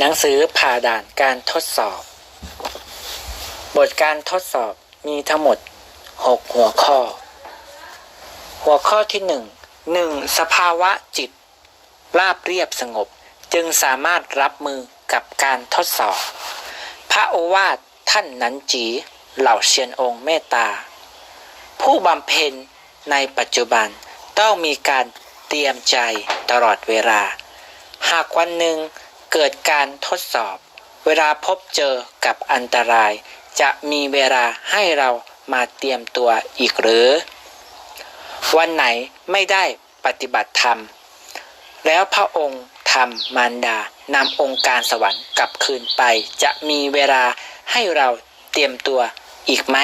หนังสือผ่าด่านการทดสอบ บทการทดสอบมีทั้งหมด 6 หัวข้อ หัวข้อที่ 1 1. สภาวะจิต ราบเรียบสงบจึงสามารถรับมือกับการทดสอบ พระโอวาทท่านนันจีเหล่าเชียนองค์เมตตา ผู้บำเพ็ญในปัจจุบันต้องมีการเตรียมใจตลอดเวลา หากวันหนึ่ง เกิดการทดสอบ เวลาพบเจอกับอันตราย จะมีเวลาให้เรามาเตรียมตัวอีกหรือ วันไหนไม่ได้ปฏิบัติธรรม แล้วพระองค์ธรรมารดานำองค์การสวรรค์กลับคืนไป จะมีเวลาให้เราเตรียมตัวอีกไหม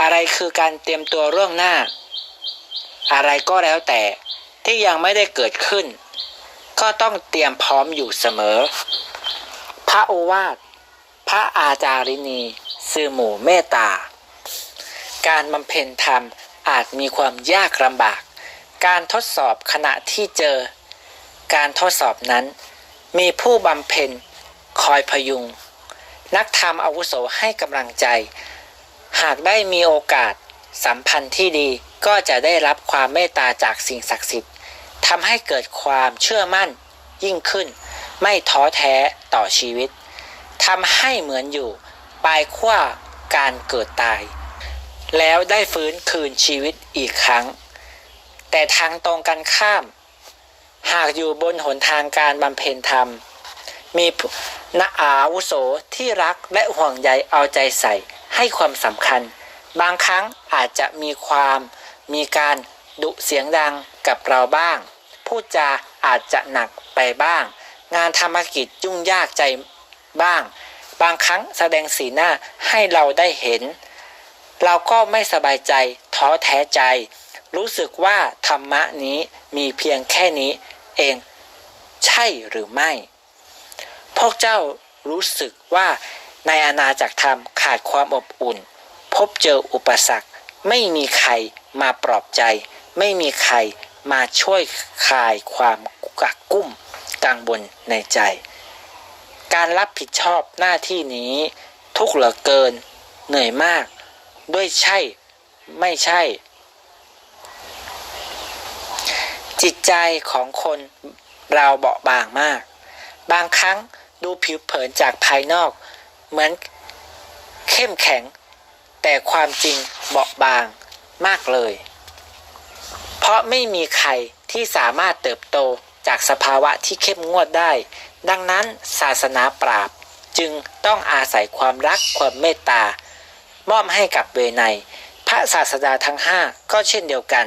อะไรคือการเตรียมตัวร่วงหน้า อะไรก็แล้วแต่ที่ยังไม่ได้เกิดขึ้น ก็ต้องเตรียมพร้อมอยู่เสมอ พระโอวาท พระอาจารินีสื่อหมู่เมตตา การบำเพ็ญธรรมอาจมีความยากลำบาก การทดสอบขณะที่เจอ การทดสอบนั้น มีผู้บำเพ็ญคอยพยุง นักธรรมอาวุโสให้กำลังใจ หากได้มีโอกาสสัมพันธ์ที่ดีก็จะได้รับความเมตตาจากสิ่งศักดิ์สิทธิ์ ทำให้เกิดความเชื่อมั่นยิ่งขึ้น ไม่ท้อแท้ต่อชีวิตทำให้เหมือนอยู่ปลายขั้วการเกิดตาย แล้วได้ฟื้นคืนชีวิตอีกครั้ง แต่ทางตรงกันข้าม หากอยู่บนหนทางการบำเพ็ญธรรม มีนาอาวุโสที่รักและห่วงใยเอาใจใส่ให้ความสำคัญ บางครั้งอาจจะมีความมีการดุเสียงดัง กับเราบ้าง พูดจาอาจจะหนักไปบ้าง งานธรรมกิจยุ่งยากใจบ้าง บางครั้งแสดงสีหน้าให้เราได้เห็น เราก็ไม่สบายใจท้อแท้ใจ รู้สึกว่าธรรมะนี้มีเพียงแค่นี้เอง ใช่หรือไม่ พวกเจ้ารู้สึกว่าในอาณาจักรธรรมขาดความอบอุ่น พบเจออุปสรรค ไม่มีใครมาปลอบใจ ไม่มีใคร มาช่วยคลายความกักกุ้มกังวลในใจ การรับผิดชอบหน้าที่นี้ทุกเหลือเกินเหนื่อยมาก ด้วยใช่ไม่ใช่ จิตใจของคนเราเบาบางมาก บางครั้งดูผิวเผินจากภายนอก เหมือนเข้มแข็ง แต่ความจริงเบาบางมากเลย ราะไม่มีใครที่สามารถเติบโตจากสภาวะที่เข้มงวดได้ ดังนั้นศาสนาปราบจึงต้องอาศัยความรักความเมตตามอบให้กับเวไนพระศาสดาทั้งห้าก็เช่นเดียวกัน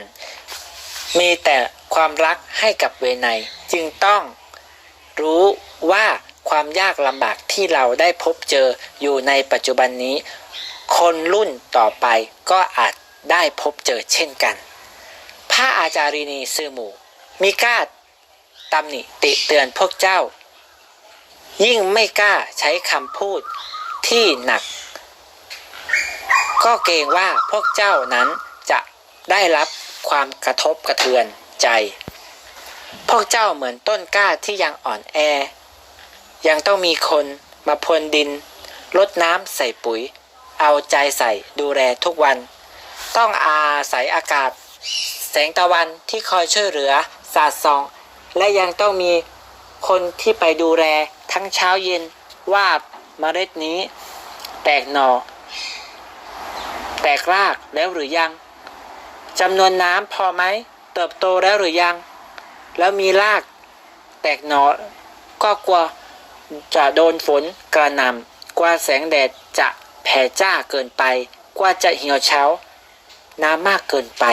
มีแต่ความรักให้กับเวไนจึงต้องรู้ว่าความยากลำบากที่เราได้พบเจออยู่ในปัจจุบันนี้ คนรุ่นต่อไปก็อาจได้พบเจอเช่นกัน พระอาจารินีซือหมู่มีกล้าตำหนิติเตือนพวกเจ้า ยิ่งไม่กล้าใช้คำพูดที่หนัก ก็เกรงว่าพวกเจ้านั้นจะได้รับความกระทบกระเทือนใจ พวกเจ้าเหมือนต้นกล้าที่ยังอ่อนแอ ยังต้องมีคนมาพรวนดินลดน้ำใส่ปุ๋ย เอาใจใส่ดูแลทุกวัน ต้องอาศัยอากาศ แสงตะวันที่คอยช่วยเหลือสาดส่อง และยังต้องมีคนที่ไปดูแลทั้งเช้าเย็นว่าเมล็ดนี้ แตกหนอ่อ แตกรากแล้วหรือยังจำนวนน้ำพอไหมเติบโตแล้วหรือยัง แล้วมีรากแตกหนอก็กลัวจะโดนฝนกระหน่ำกลัวแสงแดดจะแผ่จ้าเกินไปกลัวจะเหี่ยวเฉาน้ำมากเกินไป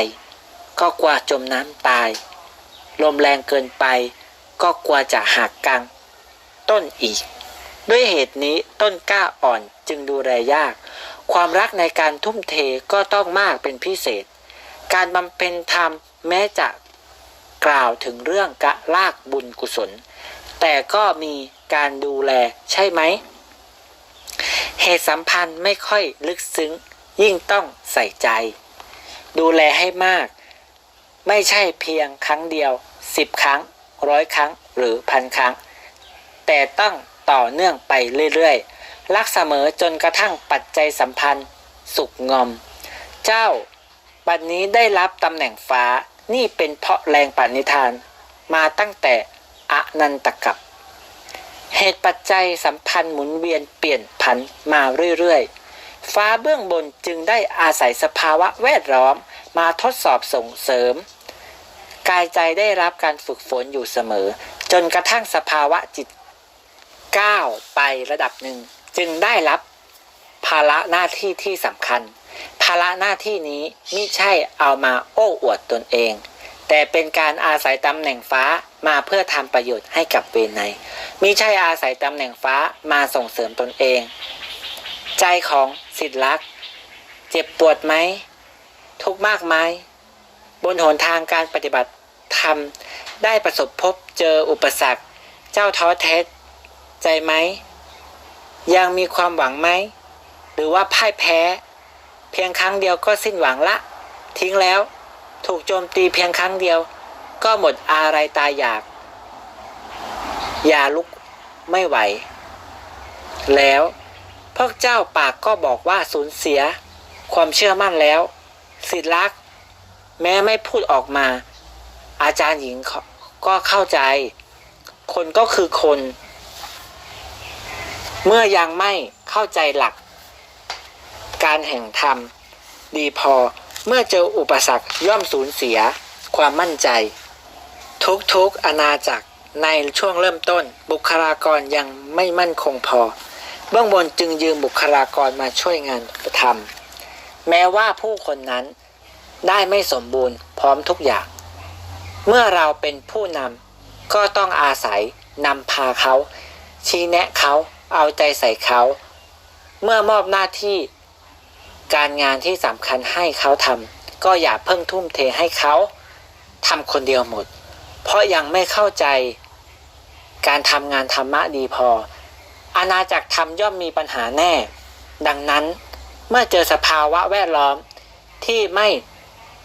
ก็กลัวจมน้ำตาย ลมแรงเกินไป ก็กลัวจะหักกังต้นอีก ด้วยเหตุนี้ต้นกล้าอ่อนจึงดูแลยาก ความรักในการทุ่มเทก็ต้องมากเป็นพิเศษ การบำเพ็ญธรรมแม้จะกล่าวถึงเรื่องกะลากบุญกุศล แต่ก็มีการดูแลใช่ไหม เหตุสัมพันธ์ไม่ค่อยลึกซึ้ง ยิ่งต้องใส่ใจ ดูแลให้มาก ไม่ใช่เพียงครั้งเดียวสิบครั้งร้อยครั้งหรือพันครั้ง แต่ต้องต่อเนื่องไปเรื่อยๆ รักเสมอจนกระทั่งปัจจัยสัมพันธ์ สุกงอม เจ้า บัดนนี้ได้รับตำแหน่งฟ้านี่เป็นเพราะแรงปณิธาน มาตั้งแต่อนันตกับ เหตุปัจจัยสัมพันธ์หมุนเวียนเปลี่ยนผันมาเรื่อยๆ ฟ้าเบื้องบนจึงได้อาศัยสภาวะแวดล้อมมาทดสอบส่งเสริม กายใจได้รับการฝึกฝนอยู่เสมอ จนกระทั่งสภาวะจิตก้าวไประดับหนึ่ง จึงได้รับภาระหน้าที่ที่สำคัญ ภาระหน้าที่นี้ไม่ใช่เอามาโอ้อวดตนเอง แต่เป็นการอาศัยตำแหน่งฟ้ามาเพื่อทำประโยชน์ให้กับเวไนมิใช่อาศัยตำแหน่งฟ้ามาส่งเสริมตนเอง ใจของสิทธิลักษ์เจ็บปวดไหม ทุกมากไหมบนหนทางการปฏิบัติ ธรรม ได้ประสบพบเจออุปสรรค เจ้าท้อแท้ใจไหม ยังมีความหวังไหม หรือว่าพ่ายแพ้ เพียงครั้งเดียวก็สิ้นหวังละ ทิ้งแล้ว ถูกโจมตีเพียงครั้งเดียว ก็หมดอะไรตายอยาก อย่าลุกไม่ไหว แล้วพวกเจ้าปากก็บอกว่าสูญเสีย ความเชื่อมั่นแล้ว สิทธิลัก แม้ไม่พูดออกมา อาจารย์หญิงก็เข้าใจ คนก็คือคน เมื่อยังไม่เข้าใจหลัก การแห่งธรรม ดีพอเมื่อเจออุปสรรคย่อมสูญเสียความมั่นใจ ทุกๆอาณาจักรในช่วงเริ่มต้น บุคลากรยังไม่มั่นคงพอ เบื้องบนจึงยืมบุคลากรมาช่วยงานทำแม้ว่าผู้คนนั้นได้ไม่สมบูรณ์พร้อมทุกอย่าง เมื่อเราเป็นผู้นำก็ต้องอาศัยนำพาเขา ชี้แนะเขาเอาใจใส่เขา เมื่อมอบหน้าที่การงานที่สำคัญให้เขาทำก็อย่าเพิ่งทุ่มเทให้เขาทำคนเดียวหมด เพราะยังไม่เข้าใจ การทำงานธรรมะดีพอ อาณาจักรธรรมย่อมมีปัญหาแน่ ดังนั้นเมื่อเจอสภาวะแวดล้อมที่ไม่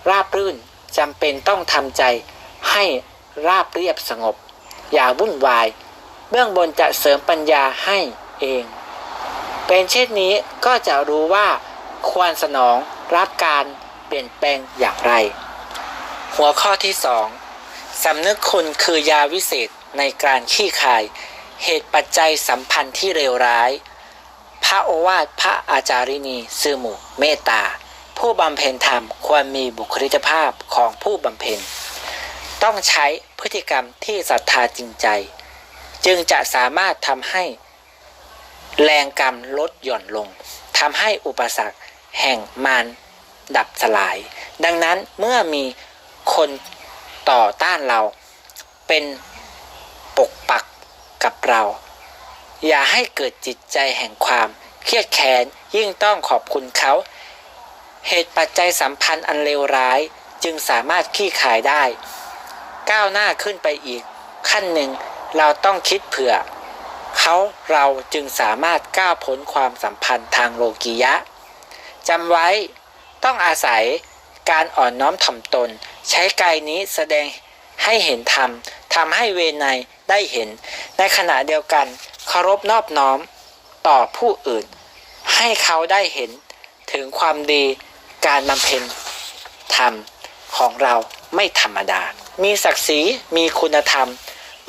ราบรื่นจำเป็นต้องทำใจ ให้ราบเรียบสงบ อย่าวุ่นวาย เบื้องบนจะเสริมปัญญาให้เอง เป็นเช่นนี้ก็จะรู้ว่าควรสนองรับการเปลี่ยนแปลงอย่างไร หัวข้อที่สองสำนึกคุณคือยาวิเศษในการขี้คาย เหตุปัจจัยสัมพันธ์ที่เลวร้าย พระโอวาทพระอาจารินีซื่อหมู่เมตตา ผู้บำเพ็ญธรรมควรมีบุคลิกภาพของผู้บำเพ็ญ ต้องใช้พฤติกรรมที่ศรัทธาจริงใจ จึงจะสามารถทำให้แรงกรรมลดหย่อนลงทำให้อุปสรรคแห่งมารดับสลาย ดังนั้นเมื่อมีคนต่อต้านเราเป็นปกปักกับเรา อย่าให้เกิดจิตใจแห่งความเครียดแค้นยิ่งต้องขอบคุณเขา เหตุปัจจัยสัมพันธ์อันเลวร้ายจึงสามารถขี้ขายได้ ก้าวหน้าขึ้นไปอีก ขั้นหนึ่งเราต้องคิดเผื่อ เขาเราจึงสามารถก้าวพ้นความสัมพันธ์ทางโลกียะจำไว้ต้องอาศัยการอ่อนน้อมถ่อมตน ใช้กายนี้แสดงให้เห็นธรรมทำให้เวไนได้เห็น ในขณะเดียวกันเคารพนอบน้อมต่อผู้อื่น ให้เขาได้เห็นถึงความดีการบำเพ็ญธรรมของเราไม่ธรรมดา มีศักดิ์ศรีมีคุณธรรม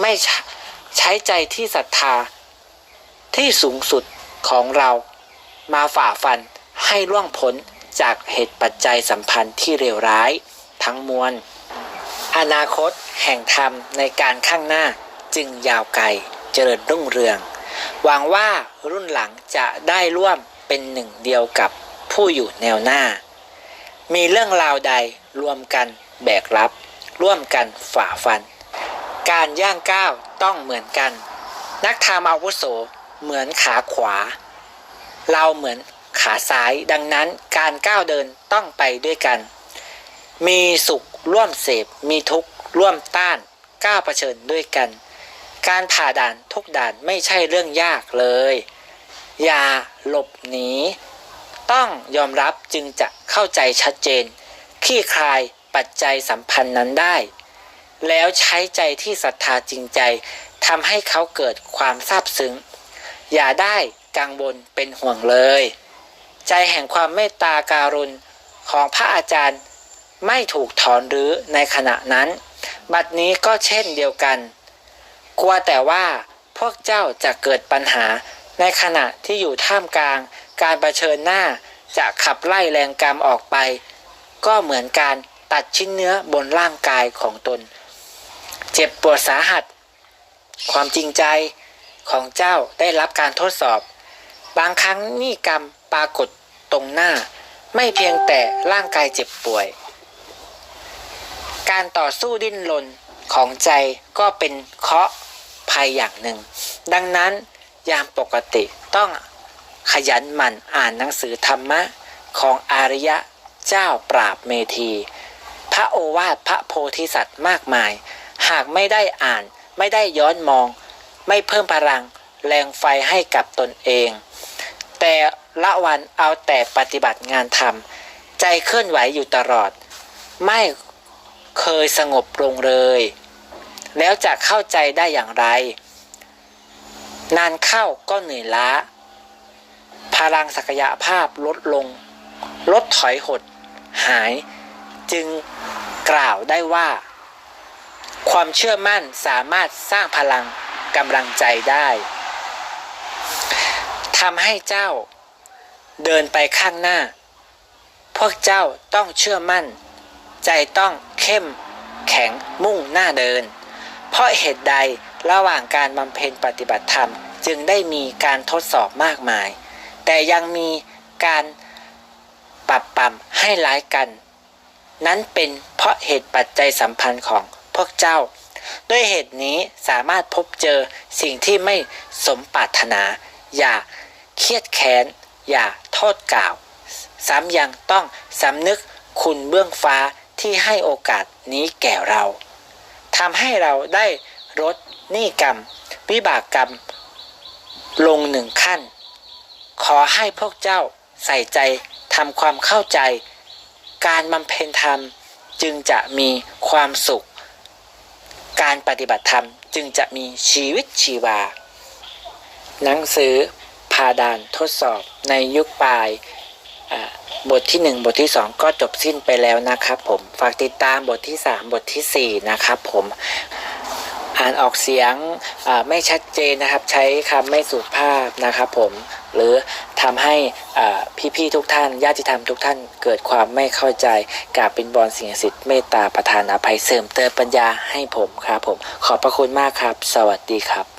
ไม่ใช้ใจที่ศรัทธา ที่สูงสุดของเรา มาฝ่าฟันให้ล่วงพ้นจากเหตุปัจจัยสัมพันธ์ที่เลวร้ายทั้งมวล อนาคตแห่งธรรมในการข้างหน้าจึงยาวไกลเจริญรุ่งเรือง หวังว่ารุ่นหลังจะได้ร่วมเป็นหนึ่งเดียวกับผู้อยู่แนวหน้า มีเรื่องราวใดรวมกันแบกรับ ร่วมกันฝ่าฟัน การย่างก้าวต้องเหมือนกัน นักธรรมอาวุโสเหมือนขาขวา เราเหมือนขาซ้ายดังนั้นการก้าวเดินต้องไปด้วยกัน มีสุขร่วมเสพมีทุกข์ร่วมต้านก้าวเผชิญด้วยกัน การผ่าด่านทุกด่านไม่ใช่เรื่องยากเลย อย่าหลบหนีต้องยอมรับจึงจะเข้าใจชัดเจนขี้คลาย ปัจจัยสัมพันธ์นั้นได้ แล้วใช้ใจที่ศรัทธาจริงใจทำให้เขาเกิดความซาบซึ้ง อย่าได้กังวลเป็นห่วงเลย ใจแห่งความเมตตาการุณของพระอาจารย์ไม่ถูกถอนหรือในขณะนั้น บัดนี้ก็เช่นเดียวกัน กลัวแต่ว่าพวกเจ้าจะเกิดปัญหาในขณะที่อยู่ท่ามกลาง การรเผชิญหน้าจะขับไล่แรงกรรมออกไป ก็เหมือนการ ตัดชิ้นเนื้อบนร่างกายของตน เจ็บปวดสาหัส ความจริงใจของเจ้าได้รับการทดสอบ บางครั้งนี่กรรมปรากฏตรงหน้า ไม่เพียงแต่ร่างกายเจ็บป่วย การต่อสู้ดิ้นรนของใจก็เป็นเคาะภัยอย่างหนึ่ง ดังนั้นยามปกติต้องขยันหมั่นอ่านหนังสือธรรมะของอาริยะเจ้าปราบเมธี พระโอวาทพระโพธิสัตว์มากมาย หากไม่ได้อ่าน ไม่ได้ย้อนมอง ไม่เพิ่มพลัง แรงไฟให้กับตนเอง แต่ละวันเอาแต่ปฏิบัติงานทำใจเคลื่อนไหวอยู่ตลอด ไม่เคยสงบลงเลย แล้วจะเข้าใจได้อย่างไร นานเข้าก็เหนื่อยล้า พลังศักยภาพลดลง ลดถอยหด หาย จึงกล่าวได้ว่า ความเชื่อมั่นสามารถสร้างพลังกำลังใจได้ทำให้เจ้าเดินไปข้างหน้า พวกเจ้าต้องเชื่อมั่น ใจต้องเข้มแข็งมุ่งหน้าเดิน เพราะเหตุใดระหว่างการบำเพ็ญปฏิบัติธรรมจึงได้มีการทดสอบมากมาย แต่ยังมีการปรับปรำให้ร้ายกัน นั้นเป็นเพราะเหตุปัจจัยสัมพันธ์ของพวกเจ้า ด้วยเหตุนี้สามารถพบเจอสิ่งที่ไม่สมปรารถนา อย่าเครียดแค้น อย่าโทษกล่าว ซ้ำยังต้องสำนึกคุณเบื้องฟ้าที่ให้โอกาสนี้แก่เราทำให้เราได้ลดหนี้กรรม วิบากกรรม ลงหนึ่งขั้น ขอให้พวกเจ้าใส่ใจทำความเข้าใจ การบำเพ็ญธรรมจึงจะมีความสุข การปฏิบัติธรรมจึงจะมีชีวิตชีวา หนังสือพาดานทดสอบในยุคปลายบทที่ 1 บทที่ 2 ก็จบสิ้นไปแล้วนะครับผม ฝากติดตามบทที่ 3 บททีสี่4 นะครับผม อ่านออกเสียงไม่ชัดเจนนะครับ ใช้คำไม่สุภาพนะครับผมหรือทำให้พี่ๆทุกท่านญาติธรรมทุกท่านเกิดความไม่เข้าใจกราบเป็นบอลสิ่งสิทธิ์เมตตาประธานอภัยเสริมเติมปัญญาให้ผมครับผม ขอบพระคุณมากครับ สวัสดีครับ